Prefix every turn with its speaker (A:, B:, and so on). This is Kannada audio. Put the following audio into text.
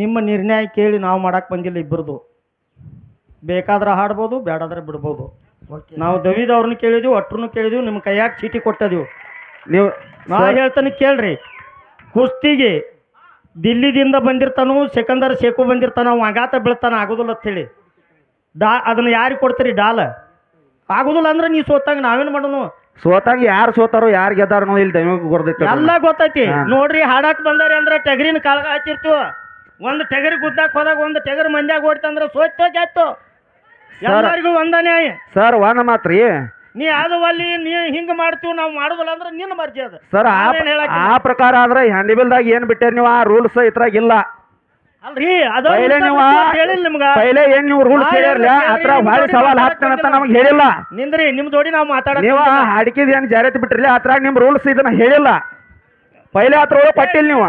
A: ನಿಮ್ಮ ನಿರ್ಣಯ ಕೇಳಿ ನಾವು ಮಾಡಕ್ ಬಂದಿಲ್ಲ ಇಬ್ಬರದು ಬೇಕಾದ್ರೆ ಹಾಡ್ಬೋದು ಬೇಡಾದ್ರೆ ಬಿಡ್ಬೋದು.
B: ಓಕೆ
A: ನಾವು ದವಿದವ್ರನ್ನ ಕೇಳಿದ್ವಿ ಒಟ್ರನ್ನು ಕೇಳಿದ್ವಿ ನಿಮ್ಮ ಕೈಯಾಗ ಚೀಟಿ ಕೊಟ್ಟದೀವಿ.
C: ನೀವು
A: ನಾ ಹೇಳ್ತಾನೆ ಕೇಳ್ರಿ. ಕುಸ್ತಿಗೆ ದಿಲ್ಲಿದಿಂದ ಬಂದಿರ್ತಾನು ಸೆಕಂದರ್ ಶೇಕು ಬಂದಿರ್ತಾನ ಅವ ಆಘಾತ ಬೀಳ್ತಾನ ಆಗೋದಿಲ್ಲ ಅಂತೇಳಿ ಡಾ ಅದನ್ನ ಯಾರಿಗೆ ಕೊಡ್ತೀರಿ? ಡಾಲ. ಆಗೋದಿಲ್ಲ ಅಂದ್ರೆ ನೀ ಸೋತಾಗ ನಾವೇನು ಮಾಡೋನು?
C: ಸೋತಾಗ ಯಾರು ಸೋತಾರೋ ಯಾರು ಗೆದ್ದಾರೋ ಇಲ್ಲಿ ದೈವ
A: ಎಲ್ಲ ಗೊತ್ತೈತಿ. ನೋಡ್ರಿ ಹಾಡಾಕ್ ಬಂದಾರೆ ಅಂದ್ರೆ ಟಗರಿನ ಕಾಳಗ ಹಚ್ಚಿರ್ತೀವ ಒಂದು ಟೆಗರಿ ಗುದ್ದಾಕ್ ಹೋದಾಗ ಒಂದು ಟಗರ್ ಮಂದ್ಯಾಗ ಓಡ್ತಂದ್ರ ಸೋತೋ ಗೆತ್ತು ಎಲ್ಲರಿಗೂ ಒಂದನೇ
C: ಸರ್ ವನ ಮಾತ್ರಿ.
A: ನೀ ಅದು ಅಲ್ಲಿ ನೀ ಹಿಂಗ್ ಮಾಡ್ತೀವಿ ನಾವು ಮಾಡುದಿಲ್ಲ ಅಂದ್ರೆ ನಿನ್ನ ಮರ್ಜಿ ಅದು.
C: ಸರ್ ಆ ಪ್ರಕಾರ ಆದ್ರೆ ಹ್ಯಾಂಡಿಬಿಲ್ದಾಗ ಏನ್ ಬಿಟ್ಟೇರಿ ನೀವು? ಆ ರೂಲ್ಸ್ ಇದ್ರಾಗ ಇಲ್ಲ.
A: ಅಲ್ರಿ ಅದು
C: ಪೈಲೆ ನೀವು
A: ಹೇಳಿಲ್ಲ ನಿಮ್ಗ.
C: ಪೈಲೆ ಏನ್ ನೀವು ರೂಲ್ಸ್ ಹೇಳಿರ್ಲಿ ಭಾಳ
A: ಜೋಡಿ
C: ಸವಾಲ್
A: ಮಾತಾಡಕ್ ಅಂತ.
C: ನಮಗೆ ಹೇಳಿಲ್ಲ.
A: ನಿಂದ್ರಿ ನಿಮ್ ಜೋಡಿ ನಾವು ಮಾತಾಡಕ್
C: ನೀವು. ಹಾಡಿಕಿದ ಏನ್ ಜಾರಿತ್ ಬಿಟ್ರಲಿ ಅದ್ರಾಗ ನಿಮ್ ರೂಲ್ಸ್ ಇದನ್ನ ಹೇಳಿಲ್ಲ. ಪೈಲೆ ಹತ್ರ ಪಟ್ಟಿಲ್ ನೀವು.